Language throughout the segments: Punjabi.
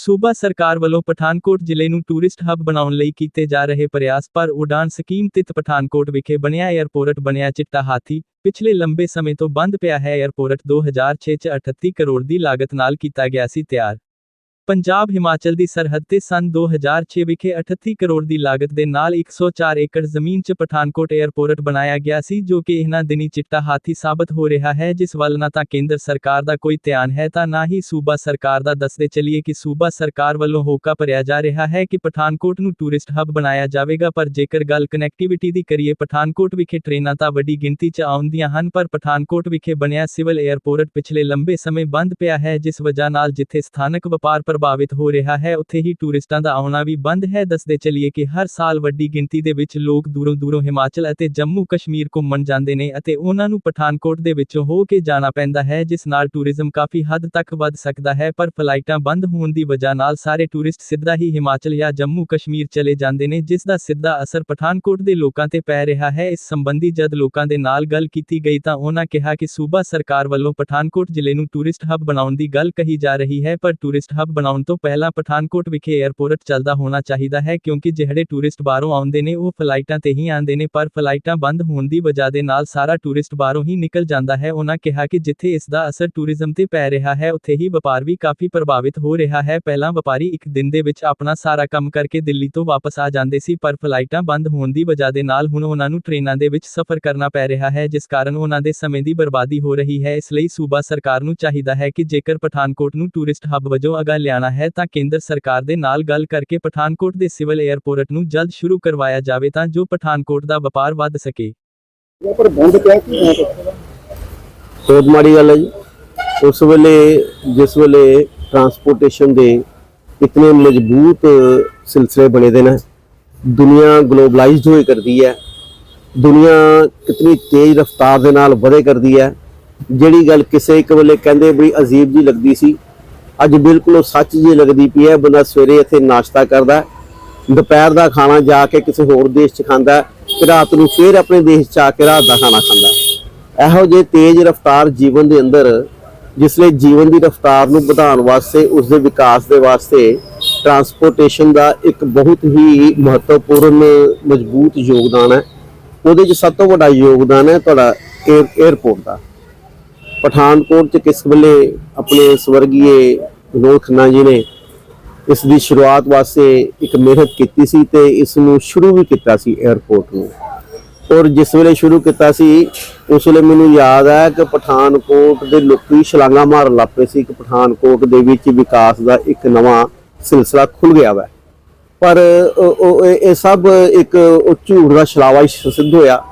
ਸੂਬਾ ਸਰਕਾਰ ਵੱਲੋਂ ਪਠਾਨਕੋਟ ਜ਼ਿਲ੍ਹੇ ਨੂੰ ਟੂਰਿਸਟ ਹੱਬ ਬਣਾਉਣ ਲਈ ਕੀਤੇ ਜਾ ਰਹੇ ਪ੍ਰਯਾਸ ਪਰ ਉਡਾਨ ਸਕੀਮ ਤਹਿਤ ਪਠਾਨਕੋਟ ਵਿਖੇ ਬਣਿਆ 에ਅਰਪੋਰਟ ਬਣਿਆ ਚਿੱਟਾ ਹਾਥੀ, ਪਿਛਲੇ ਲੰਬੇ ਸਮੇਂ ਤੋਂ ਬੰਦ ਪਿਆ ਹੈ 에ਅਰਪੋਰਟ 2006 ਚ 38 ਕਰੋੜ ਦੀ ਲਾਗਤ ਨਾਲ ਕੀਤਾ ਗਿਆ ਸੀ ਤਿਆਰ। ਪੰਜਾਬ ਹਿਮਾਚਲ ਦੀ ਸਰਹੱਦ ਤੇ ਸਨ 2006 ਵਿਖੇ 38 ਕਰੋੜ ਦੀ ਲਾਗਤ ਦੇ ਨਾਲ 104 ਏਕੜ ਜ਼ਮੀਨ 'ਚ ਪਠਾਨਕੋਟ 에ਅਰਪੋਰਟ ਬਣਾਇਆ ਗਿਆ ਸੀ, ਜੋ ਕਿ ਇਹਨਾਂ ਦਿਨੀ ਚਿੱਟਾ ਹਾਥੀ ਸਾਬਤ ਹੋ ਰਿਹਾ ਹੈ, ਜਿਸ ਵੱਲ ਨਾ ਤਾਂ ਕੇਂਦਰ ਸਰਕਾਰ ਦਾ ਕੋਈ ਧਿਆਨ ਹੈ ਤਾਂ ਨਾ ਹੀ ਸੂਬਾ ਸਰਕਾਰ ਦਾ ਦੱਸਦੇ ਚੱਲੀਏ ਕਿ ਸੂਬਾ ਸਰਕਾਰ ਵੱਲੋਂ ਹੋਕਾ ਭਰਿਆ ਜਾ ਰਿਹਾ ਹੈ ਕਿ ਪਠਾਨਕੋਟ ਨੂੰ ਟੂਰਿਸਟ ਹੱਬ ਬਣਾਇਆ ਜਾਵੇਗਾ, ਪਰ ਜੇਕਰ ਗੱਲ ਕਨੈਕਟੀਵਿਟੀ ਦੀ ਕਰੀਏ, ਪਠਾਨਕੋਟ ਵਿਖੇ ਟ੍ਰੇਨਾਂ ਤਾਂ ਵੱਡੀ ਗਿਣਤੀ 'ਚ ਆਉਂਦੀਆਂ ਹਨ, ਪਰ ਪਠਾਨਕੋਟ ਵਿਖੇ ਬਣਿਆ ਸਿਵਲ 에ਅਰਪੋਰਟ ਪਿਛਲੇ ਲੰਬੇ ਸਮੇਂ ਬੰਦ ਪਿਆ ਹੈ, ਜਿਸ ਵਜ੍ਹਾ ਨਾਲ ਜਿੱਥੇ ਸਥਾਨਕ ਵਪਾਰ ਪ੍ਰਭਾਵਿਤ ਹੋ ਰਿਹਾ ਹੈ। ਉੱਥੇ ਹੀ ਟੂਰਿਸਟਾਂ ਦਾ ਆਉਣਾ ਵੀ ਬੰਦ ਹੈ। ਦੱਸਦੇ ਚਲੀਏ ਕਿ ਹਰ ਸਾਲ ਵੱਡੀ ਗਿਣਤੀ ਦੇ ਵਿੱਚ ਲੋਕ ਦੂਰੋਂ ਦੂਰੋਂ ਹਿਮਾਚਲ ਅਤੇ ਜੰਮੂ ਕਸ਼ਮੀਰ ਘੁੰਮਣ ਜਾਂਦੇ ਨੇ ਅਤੇ ਉਹਨਾਂ ਨੂੰ ਪਠਾਨਕੋਟ ਦੇ ਵਿੱਚੋਂ ਹੋ ਕੇ ਜਾਣਾ ਪੈਂਦਾ ਹੈ, ਜਿਸ ਨਾਲ ਟੂਰਿਜ਼ਮ ਕਾਫੀ ਹੱਦ ਤੱਕ ਵੱਧ ਸਕਦਾ ਹੈ। ਪਰ ਫਲਾਈਟਾਂ ਬੰਦ ਹੋਣ ਦੀ ਵਜ੍ਹਾ ਨਾਲ ਸਾਰੇ ਟੂਰਿਸਟ ਸਿੱਧਾ ਹੀ ਹਿਮਾਚਲ ਜਾਂ ਜੰਮੂ ਕਸ਼ਮੀਰ ਚਲੇ ਜਾਂਦੇ ਨੇ, ਜਿਸ ਦਾ ਸਿੱਧਾ ਅਸਰ ਪਠਾਨਕੋਟ ਦੇ ਲੋਕਾਂ ਤੇ ਪੈ ਰਿਹਾ ਹੈ। ਇਸ ਸੰਬੰਧੀ ਜਦ ਲੋਕਾਂ ਦੇ ਨਾਲ ਗੱਲ ਕੀਤੀ ਗਈ ਤਾਂ ਉਹਨਾਂ ਕਿਹਾ ਕਿ ਸੂਬਾ ਸਰਕਾਰ ਵੱਲੋਂ ਪਠਾਨਕੋਟ ਜ਼ਿਲ੍ਹੇ ਨੂੰ ਟੂਰਿਸਟ ਹੱਬ ਬਣਾਉਣ ਦੀ ਗੱਲ ਕਹੀ ਜਾ ਰਹੀ ਹੈ, ਪਰ ਟੂਰਿਸਟ ਹੱਬ ਬਣਾਉਣ ਤੋਂ ਪਹਿਲਾਂ ਪਠਾਨਕੋਟ ਵਿਖੇ 에ਅਰਪੋਰਟ ਚੱਲਦਾ ਹੋਣਾ ਚਾਹੀਦਾ ਹੈ ਕਿਉਂਕਿ ਜਿਹੜੇ ਟੂਰਿਸਟ ਬਾਹਰੋਂ ਆਉਂਦੇ ਨੇ ਉਹ ਫਲਾਈਟਾਂ ਤੇ ਹੀ ਆਉਂਦੇ ਨੇ, ਪਰ ਫਲਾਈਟਾਂ ਬੰਦ ਹੋਣ ਦੀ ਵਜ੍ਹਾ ਦੇ ਨਾਲ ਸਾਰਾ ਟੂਰਿਸਟ ਬਾਹਰੋਂ ਹੀ ਨਿਕਲ ਜਾਂਦਾ ਹੈ। ਉਹਨਾਂ ਕਿਹਾ ਕਿ ਜਿੱਥੇ ਇਸ ਦਾ ਅਸਰ ਟੂਰਿਜ਼ਮ ਤੇ ਪੈ ਰਿਹਾ ਹੈ, ਉੱਥੇ ਹੀ ਵਪਾਰ ਵੀ ਕਾਫੀ ਪ੍ਰਭਾਵਿਤ ਹੋ ਰਿਹਾ ਹੈ। ਪਹਿਲਾਂ ਵਪਾਰੀ ਇੱਕ ਦਿਨ ਦੇ ਵਿੱਚ ਆਪਣਾ ਸਾਰਾ ਕੰਮ ਕਰਕੇ ਦਿੱਲੀ ਤੋਂ ਵਾਪਸ ਆ ਜਾਂਦੇ ਸੀ, ਪਰ ਫਲਾਈਟਾਂ ਬੰਦ ਹੋਣ ਦੀ ਵਜ੍ਹਾ ਦੇ ਨਾਲ ਹੁਣ ਉਹਨਾਂ ਨੂੰ ਟ੍ਰੇਨਾਂ ਦੇ ਵਿੱਚ ਸਫ਼ਰ ਕਰਨਾ ਪੈ ਰਿਹਾ ਹੈ, ਜਿਸ ਕਾਰਨ ਉਹਨਾਂ ਦੇ ਸਮੇਂ ਦੀ ਬਰਬਾਦੀ ਹੋ ਰਹੀ ਹੈ। ਇਸ ਲਈ ਸੂਬਾ ਸਰਕਾਰ ਨੂੰ ਚਾਹੀਦਾ ਹੈ ਕਿ ਜੇਕਰ ਪਠਾਨਕੋਟ ਨੂੰ ਟੂਰਿਸਟ ਹੱਬ ਵਜੋਂ ਅਗਾ ਲਿਆਣਾ ਹੈ ਤਾਂ ਕੇਂਦਰ ਸਰਕਾਰ ਦੇ ਨਾਲ ਗੱਲ ਕਰਕੇ ਪਠਾਨਕੋਟ ਦੇ ਸਿਵਲ 에ਅਰਪੋਰਟ ਨੂੰ ਜਲਦ ਸ਼ੁਰੂ ਕਰਵਾਇਆ ਜਾਵੇ ਤਾਂ ਜੋ ਪਠਾਨਕੋਟ ਦਾ ਵਪਾਰ ਵੱਧ ਸਕੇ। ਪਰ ਬੰਦ ਕਿਹਾ ਕਿ ਬਹੁਤ ਮਾੜੀ ਗੱਲ ਹੈ ਉਸ ਵੇਲੇ ਜਿਸ ਵੇਲੇ ਟਰਾਂਸਪੋਰਟੇਸ਼ਨ ਦੇ ਇਤਨੇ ਮਜ਼ਬੂਤ ਸਿਲਸਿਲੇ ਬਣੇ ਦੇ ਨੇ ਦੁਨੀਆ ਗਲੋਬਲਾਈਜ਼ਡ ਹੋਈ ਕਰਦੀ ਹੈ। ਦੁਨੀਆ ਕਿਤਨੀ ਤੇਜ਼ ਰਫ਼ਤਾਰ ਦੇ ਨਾਲ ਵਧੇ ਕਰਦੀ ਹੈ। ਜਿਹੜੀ ਗੱਲ ਕਿਸੇ ਇੱਕ ਵੇਲੇ ਕਹਿੰਦੇ ਬੜੀ ਅਜੀਬ ਜੀ ਲੱਗਦੀ ਸੀ ਅੱਜ ਬਿਲਕੁਲ ਉਹ ਸੱਚ ਜੀ ਲੱਗਦੀ ਪਈ ਹੈ ਬੰਦਾ ਸਵੇਰੇ ਇੱਥੇ ਨਾਸ਼ਤਾ ਕਰਦਾ ਦੁਪਹਿਰ ਦਾ ਖਾਣਾ ਜਾ ਕੇ ਕਿਸੇ ਹੋਰ ਦੇਸ਼ 'ਚ ਖਾਂਦਾ ਹੈ, ਤੇ ਰਾਤ ਨੂੰ ਫੇਰ ਆਪਣੇ ਦੇਸ਼ 'ਚ ਆ ਕੇ ਰਾਤ ਦਾ ਖਾਣਾ ਖਾਂਦਾ ਇਹੋ ਜਿਹੇ ਤੇਜ਼ ਰਫ਼ਤਾਰ ਜੀਵਨ ਦੇ ਅੰਦਰ ਜਿਸ ਲਈ ਜੀਵਨ ਦੀ ਰਫ਼ਤਾਰ ਨੂੰ ਵਧਾਉਣ ਵਾਸਤੇ ਉਸ ਦੇ ਵਿਕਾਸ ਦੇ ਵਾਸਤੇ ਟਰਾਂਸਪੋਰਟੇਸ਼ਨ ਦਾ ਇੱਕ ਬਹੁਤ ਹੀ ਮਹੱਤਵਪੂਰਨ ਮਜ਼ਬੂਤ ਯੋਗਦਾਨ ਹੈ। ਉਹਦੇ 'ਚ ਸਭ ਤੋਂ ਵੱਡਾ ਯੋਗਦਾਨ ਹੈ ਤੁਹਾਡਾ 에ਅਰਪੋਰਟ ਦਾ। ਪਠਾਨਕੋਟ 'ਚ ਕਿਸ ਵੇਲੇ ਆਪਣੇ ਸਵਰਗੀਏ ਵਿਨੋਦ ਖੰਨਾ ਜੀ ਨੇ ਇਸ ਦੀ ਸ਼ੁਰੂਆਤ ਵਾਸਤੇ ਇੱਕ ਮਿਹਨਤ ਕੀਤੀ ਸੀ ਤੇ ਇਸ ਨੂੰ ਸ਼ੁਰੂ ਵੀ ਕੀਤਾ ਸੀ 에ਅਰਪੋਰਟ ਨੂੰ। ਔਰ ਜਿਸ ਵੇਲੇ ਸ਼ੁਰੂ ਕੀਤਾ ਸੀ, ਉਸ ਵੇਲੇ ਮੈਨੂੰ ਯਾਦ ਹੈ ਕਿ ਪਠਾਨਕੋਟ ਦੇ ਲੋਕੀ ਛਲਾਂਗਾ ਮਾਰਨ ਲੱਗ ਪਏ ਸੀ ਕਿ ਪਠਾਨਕੋਟ ਦੇ ਵਿੱਚ ਵਿਕਾਸ ਦਾ ਇੱਕ ਨਵਾਂ ਸਿਲਸਿਲਾ ਖੁੱਲ ਗਿਆ ਵਾ। ਪਰ ਇਹ ਸਭ ਇੱਕ ਝੂਠ ਦਾ ਛਲਾਵਾ ਹੀ ਸਿੱਧ ਹੋਇਆ।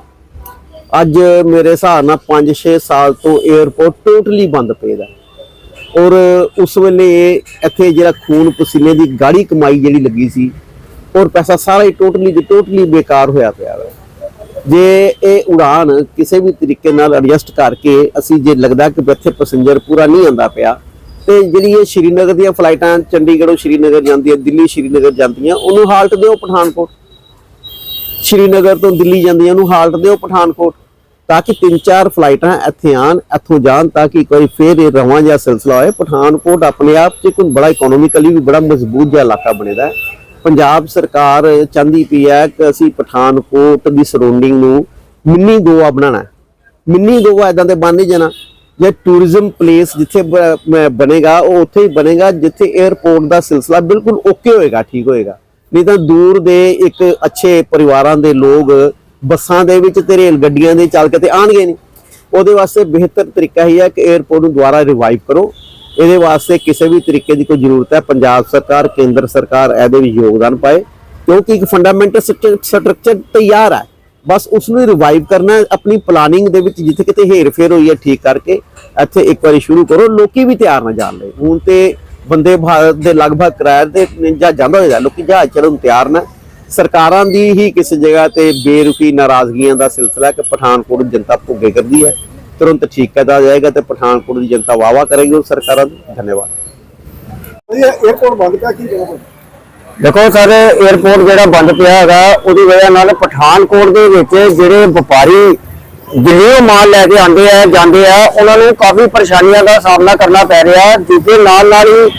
ਅੱਜ ਮੇਰੇ ਹਿਸਾਬ ਨਾਲ 5-6 ਸਾਲ ਤੋਂ 에ਅਰਪੋਰਟ ਟੋਟਲੀ ਬੰਦ ਪਏਗਾ ਔਰ ਉਸ ਵੇਲੇ ਇੱਥੇ ਜਿਹੜਾ ਖੂਨ ਪਸੀਨੇ ਦੀ ਗਾੜੀ ਕਮਾਈ ਜਿਹੜੀ ਲੱਗੀ ਸੀ, ਔਰ ਪੈਸਾ ਸਾਰਾ ਹੀ ਟੋਟਲੀ ਦੀ ਟੋਟਲੀ ਬੇਕਾਰ ਹੋਇਆ ਪਿਆ ਵਾ। ਜੇ ਇਹ ਉਡਾਨ ਕਿਸੇ ਵੀ ਤਰੀਕੇ ਨਾਲ ਐਡਜਸਟ ਕਰਕੇ ਅਸੀਂ ਜੇ ਲੱਗਦਾ ਕਿ ਇੱਥੇ ਪੈਸੇਂਜਰ ਪੂਰਾ ਨਹੀਂ ਆਂਦਾ ਪਿਆ, ਤੇ ਜਿਹੜੀ ਇਹ ਸ਼੍ਰੀਨਗਰ ਦੀਆਂ ਫਲਾਈਟਾਂ ਚੰਡੀਗੜ੍ਹੋਂ ਸ਼੍ਰੀਨਗਰ ਜਾਂਦੀਆਂ, ਦਿੱਲੀ ਸ਼੍ਰੀਨਗਰ ਜਾਂਦੀਆਂ, ਉਹਨੂੰ ਹਾਲਟ ਦਿਓ ਪਠਾਨਕੋਟ। ਸ਼੍ਰੀਨਗਰ ਤੋਂ ਦਿੱਲੀ ਜਾਂਦੀਆਂ ਨੂੰ ਹਾਲਟ ਦਿਓ ਪਠਾਨਕੋਟ, ਤਾਂ ਕਿ ਤਿੰਨ ਚਾਰ ਫਲਾਈਟਾਂ ਇੱਥੇ ਆਣ ਇੱਥੋਂ ਜਾਣ, ਤਾਂ ਕਿ ਕੋਈ ਫੇਰ ਇਹ ਰਵਾਂ ਜਿਹਾ ਸਿਲਸਿਲਾ ਹੋਏ। ਪਠਾਨਕੋਟ ਆਪਣੇ ਆਪ 'ਚ ਕੋਈ ਬੜਾ ਇਕਨੋਮਿਕਲੀ ਵੀ ਬੜਾ ਮਜ਼ਬੂਤ ਜਿਹਾ ਇਲਾਕਾ ਬਣੇਦਾ ਹੈ। ਪੰਜਾਬ ਸਰਕਾਰ ਚਾਹੁੰਦੀ ਪਈ ਹੈ ਕਿ ਅਸੀਂ ਪਠਾਨਕੋਟ ਦੀ ਸਰਾਊਂਡਿੰਗ ਨੂੰ ਮਿੰਨੀ ਗੋਆ ਬਣਾਉਣਾ ਮਿੰਨੀ ਗੋਆ ਇਦਾਂ ਦੇ ਬਣ ਨਹੀਂ ਜਾਣਾ। ਜੇ ਟੂਰਿਜ਼ਮ ਪਲੇਸ ਜਿੱਥੇ ਬਣੇਗਾ, ਉਹ ਉੱਥੇ ਹੀ ਬਣੇਗਾ, ਜਿੱਥੇ 에ਅਰਪੋਰਟ ਦਾ ਸਿਲਸਿਲਾ ਬਿਲਕੁਲ ਓਕੇ ਹੋਏਗਾ, ਠੀਕ ਹੋਏਗਾ। ਨਹੀਂ ਤਾਂ ਦੂਰ ਦੇ ਇੱਕ ਅੱਛੇ ਪਰਿਵਾਰਾਂ ਦੇ ਲੋਕ ਬੱਸਾਂ ਦੇ ਵਿੱਚ ਤੇ ਰੇਲ ਗੱਡੀਆਂ ਦੇ ਚੱਲ ਕੇ ਤੇ ਆਣਗੇ ਨਹੀਂ। ਉਹਦੇ ਵਾਸਤੇ ਬਿਹਤਰ ਤਰੀਕਾ ਹੀ ਹੈ ਕਿ 에ਅਰਪੋਰਟ ਨੂੰ ਦੁਬਾਰਾ ਰਿਵਾਈਵ ਕਰੋ। ਇਹਦੇ ਵਾਸਤੇ ਕਿਸੇ ਵੀ ਤਰੀਕੇ ਦੀ ਕੋਈ ਜ਼ਰੂਰਤ ਹੈ, ਪੰਜਾਬ ਸਰਕਾਰ, ਕੇਂਦਰ ਸਰਕਾਰ ਇਹਦੇ ਵਿੱਚ ਯੋਗਦਾਨ ਪਾਏ। ਕਿਉਂਕਿ ਇੱਕ ਫੰਡਾਮੈਂਟਲ ਸਟਰਕਚਰ ਤਿਆਰ ਹੈ। ਬਸ ਉਸ ਨੂੰ ਰਿਵਾਈਵ ਕਰਨਾ ਆਪਣੀ ਪਲਾਨਿੰਗ ਦੇ ਵਿੱਚ ਜਿੱਥੇ ਕਿਤੇ ਹੇਰ-ਫੇਰ ਹੋਈ ਹੈ, ਠੀਕ ਕਰਕੇ ਇੱਥੇ ਇੱਕ ਵਾਰੀ ਸ਼ੁਰੂ ਕਰੋ। ਲੋਕੀ ਵੀ ਤਿਆਰ ਨਾ ਜਾਣ ਲਈ। ਹੁਣ ਤੇ ਬੰਦੇ ਭਾਰਤ ਦੇ ਲਗਭਗ ਕਿਰਾਏ ਤੇ ਜਹਾਜ਼ਾਂ ਦਾ ਹੋਇਆ ਲੋਕੀ ਜਹਾਜ਼ ਚੜਨ ਤਿਆਰ ਨੇ। ਸਰਕਾਰਾਂ ਦੀ ਹੀ ਕਿਸੇ ਜਗ੍ਹਾ ਤੇ ਬੇਰੁਖੀ ਨਾਰਾਜ਼ਗੀਆਂ ਦਾ ਸਿਲਸਿਲਾ ਕਿ ਪਠਾਨਕੋਟ ਜਨਤਾ ਭੁੱਗੇ ਕਰਦੀ ਹੈ। ਤੁਰੰਤ ਠੀਕ ਕੀਤਾ ਜਾਏਗਾ ਤੇ ਪਠਾਨਕੋਟ ਦੀ ਜਨਤਾ ਵਾਵਾ ਕਰੇਗੀ। ਉਹ ਸਰਕਾਰਾਂ ਦਾ ਧੰਨਵਾਦ। ਦੇਖੋ ਸਰ 에어ਪੋਰਟ ਜਿਹੜਾ ਬੰਦ ਪਿਆ ਹੈਗਾ ਉਹਦੀ ਵਜ੍ਹਾ ਨਾਲ ਪਠਾਨਕੋਟ ਦੇ ਵਿੱਚ ਜਿਹੜੇ ਵਪਾਰੀ ਦਿੱਲੀੋਂ ਮਾਲ ਲੈ ਕੇ ਆਉਂਦੇ ਆ, ਜਾਂਦੇ ਆ, ਉਹਨਾਂ ਨੂੰ ਕਾਫੀ ਪਰੇਸ਼ਾਨੀਆਂ ਦਾ ਸਾਹਮਣਾ ਕਰਨਾ ਪੈ ਰਿਹਾ ਜਿਸਦੇ ਨਾਲ ਨਾਲ ਹੀ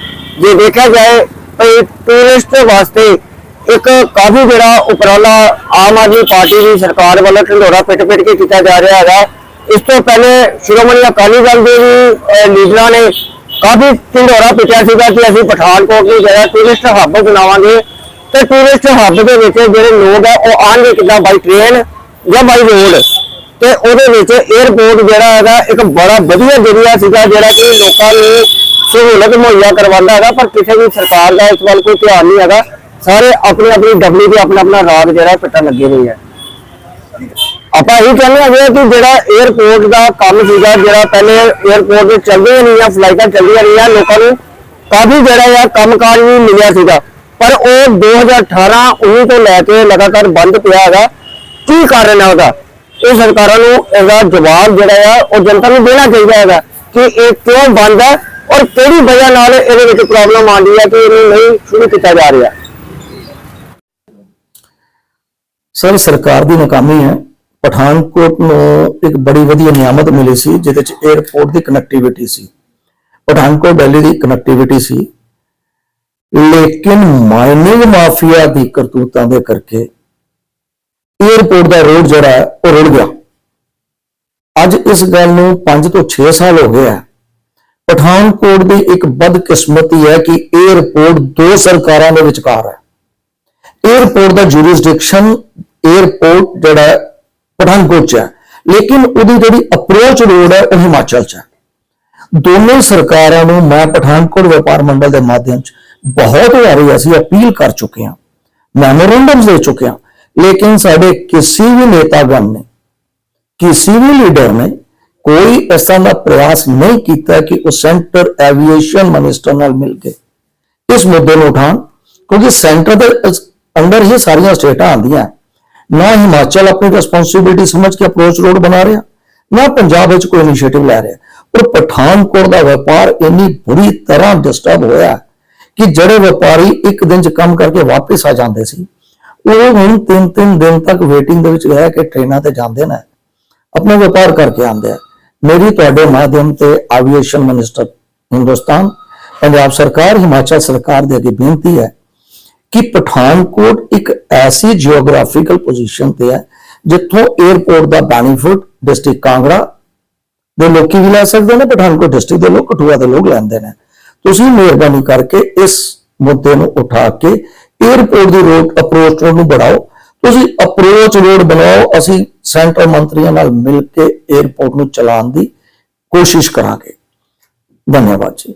ਜੇ ਦੇਖਿਆ ਜਾਏ ਟੂਰਿਸਟ ਵਾਸਤੇ ਇੱਕ ਕਾਫੀ ਜਿਹੜਾ ਉਪਰਾਲਾ ਆਮ ਆਦਮੀ ਪਾਰਟੀ ਦੀ ਸਰਕਾਰ ਵੱਲੋਂ ਢਿੰਡੋਰਾ ਪਿੱਟ ਪਿੱਟ ਕੇ ਕੀਤਾ ਜਾ ਰਿਹਾ ਹੈਗਾ। ਇਸ ਤੋਂ ਪਹਿਲੇ ਸ਼੍ਰੋਮਣੀ ਅਕਾਲੀ ਦਲ ਦੇ ਵੀ ਲੀਡਰਾਂ ਨੇ ਕਾਫੀ ਢਿੰਡੋਰਾ ਪਿੱਟਿਆ ਸੀਗਾ ਕਿ ਅਸੀਂ ਪਠਾਨਕੋਟ ਨੂੰ ਜਿਹੜਾ ਟੂਰਿਸਟ ਹੱਬ ਬਣਾਵਾਂਗੇ। ਤੇ ਟੂਰਿਸਟ ਹੱਬ ਦੇ ਵਿੱਚ ਜਿਹੜੇ ਲੋਕ ਆ, ਉਹ ਆਉਣਗੇ ਕਿੱਦਾਂ ਬਾਈ ਟ੍ਰੇਨ ਜਾਂ ਬਾਈ ਰੋਡ ਤੇ ਉਹਦੇ ਵਿੱਚ 에어ਪੋਰਟ ਜਿਹੜਾ ਹੈਗਾ, ਇੱਕ ਬੜਾ ਵਧੀਆ ਜਰੀਆ ਸੀਗਾ ਜਿਹੜਾ ਕਿ ਲੋਕਾਂ ਨੂੰ ਸਹੂਲਤ ਮੁਹੱਈਆ ਕਰਵਾਉਂਦਾ ਹੈਗਾ, ਪਰ ਕਿਸੇ ਵੀ ਸਰਕਾਰ ਦਾ ਇਸ ਵੱਲ ਕੋਈ ਧਿਆਨ ਨਹੀਂ ਹੈਗਾ। ਸਾਰੇ ਆਪਣੀ ਆਪਣੀ ਡਬਲੀ ਤੇ ਆਪਣਾ ਆਪਣਾ ਰਾਗ ਜਿਹੜਾ ਪਿੱਟਣ ਲੱਗੇ ਹੋਏ ਆ। ਆਪਾਂ ਇਹ ਕਹਿੰਦੇ ਹੈਗੇ ਕਿ ਜਿਹੜਾ ਏਅਰਪੋਰਟ ਦਾ ਕੰਮ ਸੀਗਾ, ਜਿਹੜਾ ਪਹਿਲੇ ਏਅਰਪੋਰਟ ਦੇ ਚੱਲਦੇ ਨਹੀਂ ਆ ਫਲਾਈਟਾਂ ਚੱਲਦੀਆਂ ਨਹੀਂ ਆ ਲੋਕਾਂ ਨੂੰ ਕਾਫੀ ਜਿਹੜਾ ਆ ਕੰਮਕਾਜ ਵੀ ਮਿਲਿਆ ਸੀਗਾ। ਪਰ ਉਹ 2018 19 ਤੋਂ ਲੈ ਕੇ ਲਗਾਤਾਰ ਬੰਦ ਪਿਆ ਹੈਗਾ। ਕੀ ਕਾਰਨ ਹੈ ਉਹਦਾ? ਇਹ ਸਰਕਾਰਾਂ ਨੂੰ ਇਹਦਾ ਜਵਾਬ ਜਿਹੜਾ ਆ, ਉਹ ਜਨਤਾ ਨੂੰ ਦੇਣਾ ਚਾਹੀਦਾ ਹੈਗਾ ਕਿ ਇਹ ਕਿਉਂ ਬੰਦ ਹੈ ਔਰ ਕਿਹੜੀ ਵਜ੍ਹਾ ਨਾਲ ਇਹਦੇ ਵਿੱਚ ਪ੍ਰੋਬਲਮ ਆਉਂਦੀ ਹੈ ਕਿ ਇਹਨੂੰ ਨਹੀਂ ਸ਼ੁਰੂ ਕੀਤਾ ਜਾ ਰਿਹਾ। ਸਰ, ਸਰਕਾਰ ਦੀ ਨਾਕਾਮੀ ਹੈ। ਪਠਾਨਕੋਟ ਨੂੰ ਇੱਕ ਬੜੀ ਵਧੀਆ ਨਿਆਮਤ ਮਿਲੀ ਸੀ, ਜਿਹਦੇ ਚ 에ਅਰਪੋਰਟ ਦੀ ਕਨੈਕਟੀਵਿਟੀ ਸੀ। ਪਠਾਨਕੋਟ ਦਿੱਲੀ ਦੀ ਕਨੈਕਟੀਵਿਟੀ ਸੀ। ਲੇਕਿਨ ਮਾਈਨਿੰਗ ਮਾਫੀਆ ਦੀ ਕਰਤੂਤਾਂ ਦੇ ਕਰਕੇ ਏਅਰਪੋਰਟ ਦਾ ਰੋਡ ਜਿਹੜਾ ਹੈ, ਉਹ ਰੁੜ ਗਿਆ। ਅੱਜ ਇਸ ਗੱਲ ਨੂੰ ਪੰਜ ਤੋਂ ਛੇ ਸਾਲ ਹੋ ਗਏ ਆ। ਪਠਾਨਕੋਟ ਦੀ ਇੱਕ ਬਦਕਿਸਮਤੀ ਹੈ ਕਿ ਏਅਰਪੋਰਟ ਦੋ ਸਰਕਾਰਾਂ ਦੇ ਵਿਚਕਾਰ ਹੈ। ਏਅਰਪੋਰਟ ਦਾ ਜੂਰਿਸਡਿਕਸ਼ਨ ਏਅਰਪੋਰਟ ਜਿਹੜਾ ਪਠਾਨਕੋਟ 'ਚ ਹੈ। ਲੇਕਿਨ ਉਹਦੀ ਜਿਹੜੀ ਅਪਰੋਚ ਰੋਡ ਹੈ, ਉਹ ਹਿਮਾਚਲ 'ਚ ਹੈ। ਦੋਨੋਂ ਸਰਕਾਰਾਂ ਨੂੰ ਮੈਂ ਪਠਾਨਕੋਟ ਵਪਾਰ ਮੰਡਲ ਦੇ ਮਾਧਿਅਮ 'ਚ ਬਹੁਤ ਵਾਰੀ ਅਸੀਂ ਅਪੀਲ ਕਰ ਚੁੱਕੇ ਹਾਂ ਮੈਮੋਰੈਂਡਮਸ ਦੇ ਚੁੱਕੇ ਹਾਂ ਲੇਕਿਨ ਸਾਡੇ ਕਿਸੇ ਵੀ ਨੇਤਾਗਣ ਨੇ, ਕਿਸੇ ਵੀ ਲੀਡਰ ਨੇ ਕੋਈ ਇਸ ਤਰ੍ਹਾਂ ਦਾ ਪ੍ਰਯਾਸ ਨਹੀਂ ਕੀਤਾ ਕਿ ਉਹ ਸੈਂਟਰ ਐਵੀਏਸ਼ਨ ਮਿਨਿਸਟਰ ਨਾਲ ਮਿਲ ਕੇ ਇਸ ਮੁੱਦੇ ਨੂੰ ਉਠਾਉਣ, ਕਿਉਂਕਿ ਸੈਂਟਰ ਦੇ ਅੰਦਰ ਹੀ ਸਾਰੀਆਂ ਸਟੇਟਾਂ ਆਉਂਦੀਆਂ। ਨਾ ਹਿਮਾਚਲ ਆਪਣੀ ਰਿਸਪੌਂਸਿਬਿਲਟੀ ਸਮਝ ਕੇ ਅਪਰੋਚ ਰੋਡ ਬਣਾ ਰਿਹਾ, ਨਾ ਪੰਜਾਬ ਵਿੱਚ ਕੋਈ ਇਨੀਸ਼ੀਏਟਿਵ ਲੈ ਰਿਹਾ। ਪਰ ਪਠਾਨਕੋਟ ਦਾ ਵਪਾਰ ਇੰਨੀ ਬੁਰੀ ਤਰ੍ਹਾਂ ਡਿਸਟਰਬ ਹੋਇਆ ਕਿ ਜਿਹੜੇ ਵਪਾਰੀ ਇੱਕ ਦਿਨ ਚ ਕੰਮ ਕਰਕੇ ਵਾਪਸ ਆ ਜਾਂਦੇ ਸੀ ਉਹ ਹੁਣ ਤਿੰਨ ਤਿੰਨ ਦਿਨ ਤੱਕ ਵੇਟਿੰਗ ਦੇ ਵਿੱਚ ਰਹਿ ਕੇ ਟ੍ਰੇਨਾਂ ਤੇ ਜਾਂਦੇ ਨੇ। ਆਪਣਾ ਵਪਾਰ ਕਰਕੇ ਆਉਂਦੇ ਆ। ਮੇਰੀ, ਤੁਹਾਡੇ ਮਾਧਿਅਮ ਤੇ ਐਵੀਏਸ਼ਨ ਮਿਨਿਸਟਰ ਹਿੰਦੁਸਤਾਨ, ਪੰਜਾਬ ਸਰਕਾਰ, ਹਿਮਾਚਲ ਸਰਕਾਰ ਦੇ ਅੱਗੇ ਬੇਨਤੀ ਹੈ ਕਿ ਪਠਾਨਕੋਟ ਇੱਕ ਐਸੀ ਜੀਓਗ੍ਰਾਫੀਕਲ ਪੋਜੀਸ਼ਨ ਤੇ ਹੈ ਜਿੱਥੋਂ 에ਅਰਪੋਰਟ ਦਾ ਬੈਨੀਫਿਟ ਡਿਸਟ੍ਰਿਕਟ ਕਾਂਗੜਾ ਦੇ ਲੋਕੀ ਵੀ ਲੈ ਸਕਦੇ ਨੇ, ਪਠਾਨਕੋਟ ਡਿਸਟ੍ਰਿਕਟ ਦੇ ਲੋਕ, ਕਠੂਆ ਦੇ ਲੋਕ ਲੈਂਦੇ ਨੇ। ਤੁਸੀਂ ਮਿਹਰਬਾਨੀ ਕਰਕੇ ਇਸ ਮੁੱਦੇ ਨੂੰ ਉਠਾ ਕੇ ਏਅਰਪੋਰਟ ਦੀ ਰੋਡ ਅਪਰੋਚ ਰੋਡ ਨੂੰ ਬਣਾਓ। ਤੁਸੀਂ ਅਪਰੋਚ ਰੋਡ ਬਣਾਓ, ਅਸੀਂ ਸੈਂਟਰ ਮੰਤਰੀਆਂ ਨਾਲ ਮਿਲ ਕੇ ਏਅਰਪੋਰਟ ਨੂੰ ਚਲਾਉਣ ਦੀ ਕੋਸ਼ਿਸ਼ ਕਰਾਂਗੇ। ਧੰਨਵਾਦ ਜੀ।